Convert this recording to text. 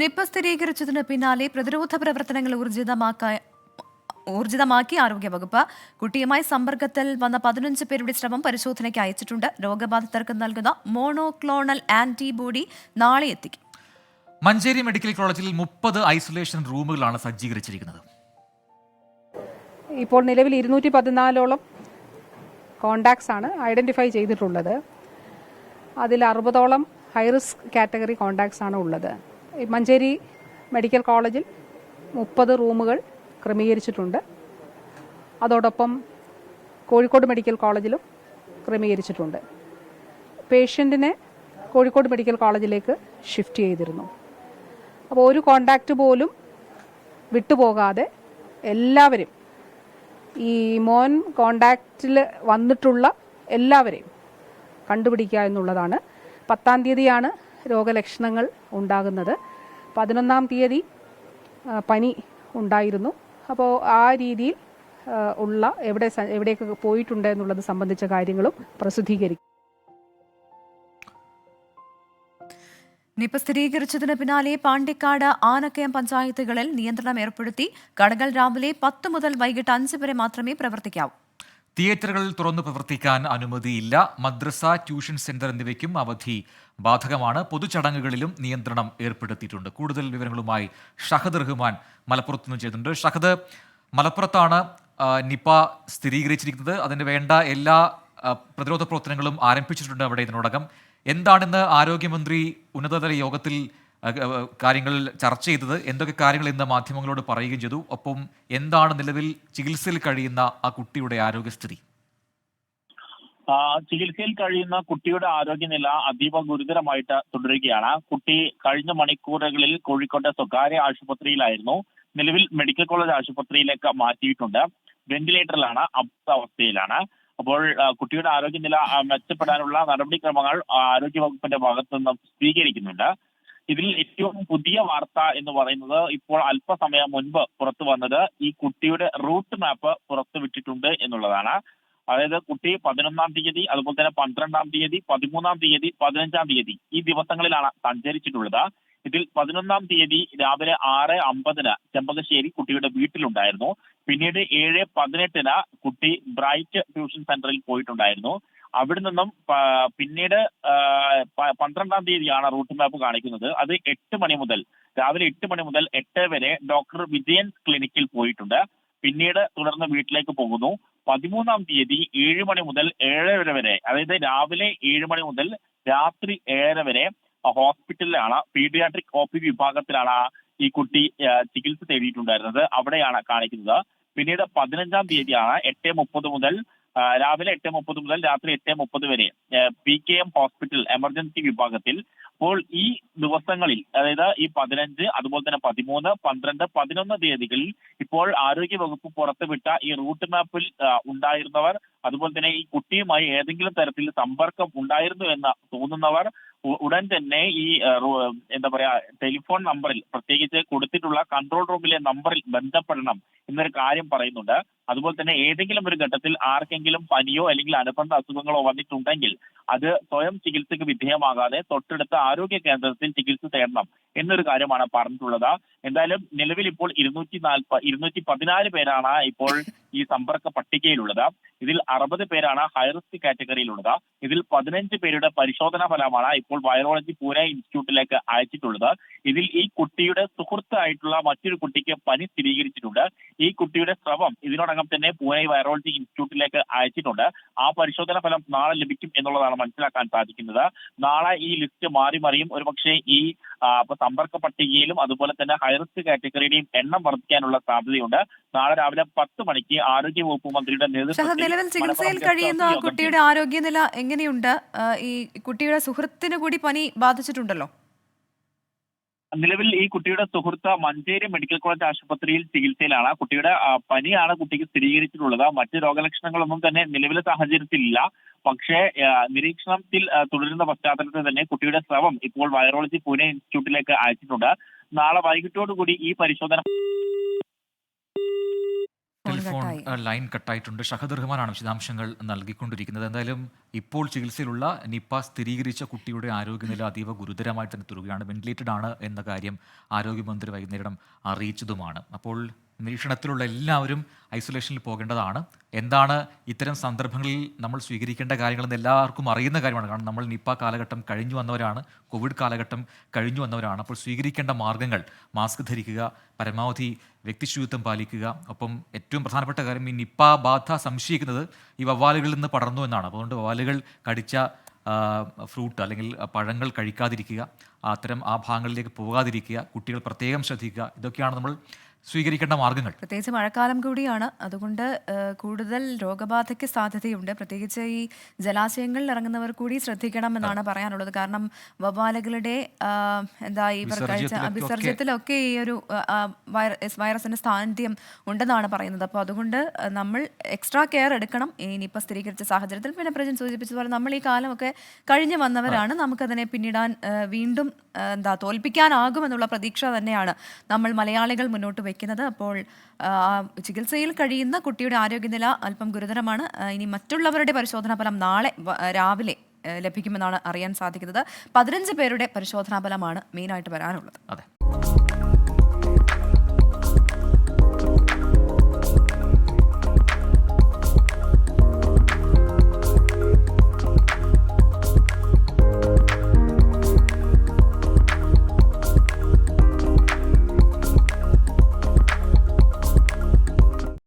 Nipah സ്ഥിരീകരിച്ചതിന് പിന്നാലെ പ്രതിരോധ പ്രവർത്തനങ്ങൾ ഊർജിതമാക്കാൻ ഊർജിതമാക്കി ആരോഗ്യവകുപ്പ് കുട്ടിയുമായി സമ്പർക്കത്തിൽ വന്ന പതിനഞ്ച് പേരുടെ ശ്രമം പരിശോധനയ്ക്ക് അയച്ചിട്ടുണ്ട്. രോഗബാധിതർക്ക് നൽകുന്ന മോണോക്ലോണൽ ആന്റിബോഡി നാളെ എത്തിക്കും. മഞ്ചേരി മെഡിക്കൽ കോളേജിൽ മുപ്പത് ഐസൊലേഷൻ റൂമുകളാണ് സജ്ജീകരിച്ചിരിക്കുന്നത്. ഇപ്പോൾ നിലവിൽ ഇരുന്നൂറ്റി പതിനാലോളം കോണ്ടാക്ട്സ് ആണ് ഐഡന്റിഫൈ ചെയ്തിട്ടുള്ളത്. അതിൽ അറുപതോളം ഹൈറിസ്ക് കാറ്റഗറി കോണ്ടാക്ട്സ് ആണ് ഉള്ളത്. മഞ്ചേരി മെഡിക്കൽ കോളേജിൽ മുപ്പത് റൂമുകൾ ക്രമീകരിച്ചിട്ടുണ്ട്. അതോടൊപ്പം കോഴിക്കോട് മെഡിക്കൽ കോളേജിലും ക്രമീകരിച്ചിട്ടുണ്ട്. പേഷ്യന്റിനെ കോഴിക്കോട് മെഡിക്കൽ കോളേജിലേക്ക് ഷിഫ്റ്റ് ചെയ്തിരുന്നു. അപ്പോൾ ഒരു കോണ്ടാക്റ്റ് പോലും വിട്ടുപോകാതെ എല്ലാവരും ഈ മോൻ കോണ്ടാക്റ്റിൽ വന്നിട്ടുള്ള എല്ലാവരെയും കണ്ടുപിടിക്കുക എന്നുള്ളതാണ്. പത്താം തീയതിയാണ് രോഗലക്ഷണങ്ങൾ ഉണ്ടാകുന്നത്. പതിനൊന്നാം തീയതി പനി ഉണ്ടായിരുന്നു. അപ്പോൾ ആ രീതിയിൽ ഉള്ള എവിടെ എവിടെയൊക്കെ പോയിട്ടുണ്ട് എന്നുള്ളത് സംബന്ധിച്ച കാര്യങ്ങളും പ്രസിദ്ധീകരിക്കും നിപ സ്ഥിരീകരിച്ചതിന് പിന്നാലെ പാണ്ടിക്കാട് ആനക്കയം പഞ്ചായത്തുകളിൽ നിയന്ത്രണം ഏർപ്പെടുത്തി കടകൾ രാവിലെ പത്ത് മുതൽ വൈകിട്ട് അഞ്ച് വരെ മാത്രമേ പ്രവർത്തിക്കാവൂ. തിയേറ്ററുകൾ തുറന്നു പ്രവർത്തിക്കാൻ അനുമതിയില്ല. മദ്രസ ട്യൂഷൻ സെന്റർ എന്നിവയ്ക്കും അവധി ബാധകമാണ്. പൊതുചടങ്ങുകളിലും നിയന്ത്രണം ഏർപ്പെടുത്തിയിട്ടുണ്ട്. കൂടുതൽ വിവരങ്ങളുമായി ഷഹദ് റഹ്മാൻ മലപ്പുറത്ത് നിന്ന് ചെയ്തിട്ടുണ്ട് ഷഹദ് മലപ്പുറത്താണ് നിപ സ്ഥിരീകരിച്ചിരിക്കുന്നത്. അതിന് വേണ്ട എല്ലാ പ്രതിരോധ പ്രവർത്തനങ്ങളും ആരംഭിച്ചിട്ടുണ്ട് അവിടെ ഇതിനോടകം. എന്താണിന്ന് ആരോഗ്യമന്ത്രി ഉന്നതതല യോഗത്തിൽ കാര്യങ്ങൾ ചർച്ച ചെയ്തത് എന്തൊക്കെ കാര്യങ്ങൾ ഇന്ന് മാധ്യമങ്ങളോട് പറയുകയും ചെയ്തു. ഒപ്പം എന്താണ് നിലവിൽ ചികിത്സയിൽ കഴിയുന്ന ആ കുട്ടിയുടെ ആരോഗ്യസ്ഥിതി? ചികിത്സയിൽ കഴിയുന്ന കുട്ടിയുടെ ആരോഗ്യനില അതീവ ഗുരുതരമായിട്ട് തുടരുകയാണ്. കുട്ടി കഴിഞ്ഞ മണിക്കൂറുകളിൽ കോഴിക്കോട്ടെ സ്വകാര്യ ആശുപത്രിയിലായിരുന്നു. നിലവിൽ മെഡിക്കൽ കോളേജ് ആശുപത്രിയിലേക്ക് മാറ്റിയിട്ടുണ്ട്. വെന്റിലേറ്ററിലാണ് അവസ്ഥയിലാണ്. അപ്പോൾ കുട്ടിയുടെ ആരോഗ്യനില മെച്ചപ്പെടാനുള്ള നടപടിക്രമങ്ങൾ ആരോഗ്യവകുപ്പിന്റെ ഭാഗത്തു നിന്നും സ്വീകരിക്കുന്നുണ്ട്. ഇതിൽ ഏറ്റവും പുതിയ വാർത്ത എന്ന് പറയുന്നത് ഇപ്പോൾ അല്പസമയം മുൻപ് പുറത്തു വന്നത് ഈ കുട്ടിയുടെ റൂട്ട് മാപ്പ് പുറത്തുവിട്ടിട്ടുണ്ട് എന്നുള്ളതാണ്. അതായത് കുട്ടി പതിനൊന്നാം തീയതി അതുപോലെ തന്നെ പന്ത്രണ്ടാം തീയതി പതിമൂന്നാം തീയതി പതിനഞ്ചാം തീയതി ഈ ദിവസങ്ങളിലാണ് സഞ്ചരിച്ചിട്ടുള്ളത്. ഇതിൽ പതിനൊന്നാം തീയതി രാവിലെ ആറ് അമ്പതിന് ചെമ്പകശ്ശേരി കുട്ടിയുടെ വീട്ടിലുണ്ടായിരുന്നു. പിന്നീട് ഏഴ് പതിനെട്ടിന് കുട്ടി ബ്രൈറ്റ് ട്യൂഷൻ സെന്ററിൽ പോയിട്ടുണ്ടായിരുന്നു. അവിടെ നിന്നും പിന്നീട് പന്ത്രണ്ടാം തീയതിയാണ് റൂട്ട് മാപ്പ് കാണിക്കുന്നത്. അത് എട്ട് മണി മുതൽ രാവിലെ എട്ട് മണി മുതൽ എട്ട് വരെ ഡോക്ടർ വിജയൻ ക്ലിനിക്കിൽ പോയിട്ടുണ്ട്. പിന്നീട് തുടർന്ന് വീട്ടിലേക്ക് പോകുന്നു. പതിമൂന്നാം തീയതി ഏഴ് മണി മുതൽ ഏഴര വരെ അതായത് രാവിലെ ഏഴ് മണി മുതൽ രാത്രി ഏഴര വരെ ഹോസ്പിറ്റലിലാണ് പീഡിയാട്രിക് ഒ പി വിഭാഗത്തിലാണ് ഈ കുട്ടി ചികിത്സ തേടിയിട്ടുണ്ടായിരുന്നത്. അവിടെയാണ് കാണിക്കുന്നത്. പിന്നീട് പതിനഞ്ചാം തീയതിയാണ് എട്ട് മുപ്പത് മുതൽ രാവിലെ എട്ട് മുപ്പത് മുതൽ രാത്രി എട്ട് മുപ്പത് വരെ P K M hospital emergency വിഭാഗത്തിൽ. അപ്പോൾ ഈ ദിവസങ്ങളിൽ അതായത് ഈ പതിനഞ്ച് അതുപോലെ തന്നെ പതിമൂന്ന് പന്ത്രണ്ട് പതിനൊന്ന് തീയതികളിൽ ഇപ്പോൾ ആരോഗ്യ വകുപ്പ് പുറത്തുവിട്ട ഈ റൂട്ട് മാപ്പിൽ ഉണ്ടായിരുന്നവർ അതുപോലെ തന്നെ ഈ കുട്ടിയുമായി ഏതെങ്കിലും തരത്തിൽ സമ്പർക്കം ഉണ്ടായിരുന്നു എന്ന് തോന്നുന്നവർ ഉടൻ തന്നെ ഈ എന്താ പറയാ ടെലിഫോൺ നമ്പറിൽ പ്രത്യേകിച്ച് കൊടുത്തിട്ടുള്ള കൺട്രോൾ റൂമിലെ നമ്പറിൽ ബന്ധപ്പെടണം എന്നൊരു കാര്യം പറയുന്നുണ്ട്. അതുപോലെ തന്നെ ഏതെങ്കിലും ഒരു ഘട്ടത്തിൽ ആർക്കെങ്കിലും പനിയോ അല്ലെങ്കിൽ അനുബന്ധ അസുഖങ്ങളോ വന്നിട്ടുണ്ടെങ്കിൽ അത് സ്വയം ചികിത്സയ്ക്ക് വിധേയമാകാതെ തൊട്ടടുത്ത ആരോഗ്യ കേന്ദ്രത്തിൽ ചികിത്സ തേടണം എന്നൊരു കാര്യമാണ് പറഞ്ഞിട്ടുള്ളത്. എന്തായാലും നിലവിൽ ഇപ്പോൾ ഇരുന്നൂറ്റി നാൽപ്പ ഇരുന്നൂറ്റി പതിനാല് പേരാണ് ഇപ്പോൾ ഈ സമ്പർക്ക പട്ടികയിലുള്ളത്. ഇതിൽ അറുപത് പേരാണ് ഹൈറിസ്ക് കാറ്റഗറിയിലുള്ളത്. ഇതിൽ പതിനഞ്ച് പേരുടെ പരിശോധനാ ഫലമാണ് ഇപ്പോൾ വൈറോളജി പൂര ഇൻസ്റ്റിറ്റ്യൂട്ടിലേക്ക് അയച്ചിട്ടുള്ളത്. ഇതിൽ ഈ കുട്ടിയുടെ സുഹൃത്തായിട്ടുള്ള മറ്റൊരു കുട്ടിക്ക് പനി സ്ഥിരീകരിച്ചിട്ടുണ്ട്. ഈ കുട്ടിയുടെ സ്രവം ഇതിനോടകം തന്നെ പൂനെ വൈറോളജി ഇൻസ്റ്റിറ്റ്യൂട്ടിലേക്ക് അയച്ചിട്ടുണ്ട്. ആ പരിശോധന ഫലം നാളെ ലഭിക്കും എന്നുള്ളതാണ് മനസ്സിലാക്കാൻ സാധിക്കുന്നത്. നാളെ ഈ ലിസ്റ്റ് മാറി മറിയും. ഒരുപക്ഷെ ഈ അപ്പൊ സമ്പർക്ക പട്ടികയിലും അതുപോലെ തന്നെ ഹൈറിസ്ക് കാറ്റഗറിയുടെയും എണ്ണം വർദ്ധിക്കാനുള്ള സാധ്യതയുണ്ട്. നാളെ രാവിലെ പത്ത് മണിക്ക് ആരോഗ്യ വകുപ്പ് മന്ത്രിയുടെ നേതൃത്വം നേതൃത്വത്തിൽ നിലവിൽ ചികിത്സയിൽ കഴിയുന്ന ആ കുട്ടിയുടെ ആരോഗ്യനില എങ്ങനെയുണ്ട്? ഈ കുട്ടിയുടെ സുഹൃത്തിന് കൂടി പനി ബാധിച്ചിട്ടുണ്ടല്ലോ. നിലവിൽ ഈ കുട്ടിയുടെ സുഹൃത്ത് മഞ്ചേരി മെഡിക്കൽ കോളേജ് ആശുപത്രിയിൽ ചികിത്സയിലാണ്. കുട്ടിയുടെ പനിയാണ് കുട്ടിക്ക് സ്ഥിരീകരിച്ചിട്ടുള്ളത്. മറ്റ് രോഗലക്ഷണങ്ങളൊന്നും തന്നെ നിലവിലെ സാഹചര്യത്തിലില്ല. പക്ഷേ നിരീക്ഷണത്തിൽ തുടരുന്ന പശ്ചാത്തലത്തിൽ തന്നെ കുട്ടിയുടെ സ്രവം ഇപ്പോൾ വൈറോളജി പൂനെ ഇൻസ്റ്റിറ്റ്യൂട്ടിലേക്ക് അയച്ചിട്ടുണ്ട്. നാളെ വൈകിട്ടോടുകൂടി ഈ പരിശോധന ടെലിഫോൺ ലൈൻ കട്ടായിട്ടുണ്ട്. ഷഹദ് റഹ്മാനാണ് വിശദാംശങ്ങൾ നൽകിക്കൊണ്ടിരിക്കുന്നത്. എന്തായാലും ഇപ്പോൾ ചികിത്സയിലുള്ള നിപ്പ സ്ഥിരീകരിച്ച കുട്ടിയുടെ ആരോഗ്യനില അതീവ ഗുരുതരമായി തന്നെ തുടരുകയാണ്. വെന്റിലേറ്റഡ് ആണ് എന്ന കാര്യം ആരോഗ്യമന്ത്രി വൈകുന്നേരം അറിയിച്ചതുമാണ്. അപ്പോൾ നിരീക്ഷണത്തിലുള്ള എല്ലാവരും ഐസൊലേഷനിൽ പോകേണ്ടതാണ്. എന്താണ് ഇത്തരം സന്ദർഭങ്ങളിൽ നമ്മൾ സ്വീകരിക്കേണ്ട കാര്യങ്ങളെന്ന് എല്ലാവർക്കും അറിയുന്ന കാര്യമാണ്. കാരണം നമ്മൾ നിപ്പ കാലഘട്ടം കഴിഞ്ഞു വന്നവരാണ് കോവിഡ് കാലഘട്ടം കഴിഞ്ഞു വന്നവരാണ്. അപ്പോൾ സ്വീകരിക്കേണ്ട മാർഗങ്ങൾ മാസ്ക് ധരിക്കുക പരമാവധി വ്യക്തിശുചിത്വം പാലിക്കുക. ഒപ്പം ഏറ്റവും പ്രധാനപ്പെട്ട കാര്യം ഈ നിപ്പ ബാധ സംശയിക്കുന്നത് ഈ വവ്വാലുകളിൽ നിന്ന് പടർന്നു എന്നാണ്. അതുകൊണ്ട് വവ്വാലുകൾ കടിച്ച ഫ്രൂട്ട് അല്ലെങ്കിൽ പഴങ്ങൾ കഴിക്കാതിരിക്കുക. അത്തരം ആ ഭാഗങ്ങളിലേക്ക് പോകാതിരിക്കുക. കുട്ടികൾ പ്രത്യേകം ശ്രദ്ധിക്കുക. ഇതൊക്കെയാണ് നമ്മൾ സ്വീകരിക്കേണ്ട മാർഗങ്ങൾ. പ്രത്യേകിച്ച് മഴക്കാലം കൂടിയാണ്. അതുകൊണ്ട് കൂടുതൽ രോഗബാധയ്ക്ക് സാധ്യതയുണ്ട്. പ്രത്യേകിച്ച് ഈ ജലാശയങ്ങളിൽ ഇറങ്ങുന്നവർ കൂടി ശ്രദ്ധിക്കണം എന്നാണ് പറയാനുള്ളത്. കാരണം വവ്വാലകളുടെ എന്താ ഇവർ കഴിച്ച വിസർജ്യത്തിലൊക്കെ- ഈ ഒരു വൈറസ് വൈറസിന്റെ സാന്നിധ്യം ഉണ്ടെന്നാണ് പറയുന്നത്. അപ്പോൾ അതുകൊണ്ട് നമ്മൾ എക്സ്ട്രാ കെയർ എടുക്കണം. ഇനിയിപ്പോൾ സ്ഥിരീകരിച്ച സാഹചര്യത്തിൽ പിന്നെ പ്രജൻ സൂചിപ്പിച്ചതുപോലെ നമ്മൾ ഈ കാലമൊക്കെ കഴിഞ്ഞു വന്നവരാണ്. നമുക്കതിനെ പിന്നിടാൻ വീണ്ടും എന്താ എന്താ തോൽപ്പിക്കാനാകുമെന്നുള്ള പ്രതീക്ഷ തന്നെയാണ് നമ്മൾ മലയാളികൾ മുന്നോട്ട് വെക്കുന്നത്. അപ്പോൾ ചികിത്സയിൽ കഴിയുന്ന കുട്ടിയുടെ ആരോഗ്യനില അല്പം ഗുരുതരമാണ്. ഇനി മറ്റുള്ളവരുടെ പരിശോധനാ ഫലം നാളെ രാവിലെ ലഭിക്കുമെന്നാണ് അറിയാൻ സാധിക്കുന്നത്. പതിനഞ്ച് പേരുടെ പരിശോധനാ ഫലമാണ് മെയിനായിട്ട് വരാനുള്ളത്. അതെ.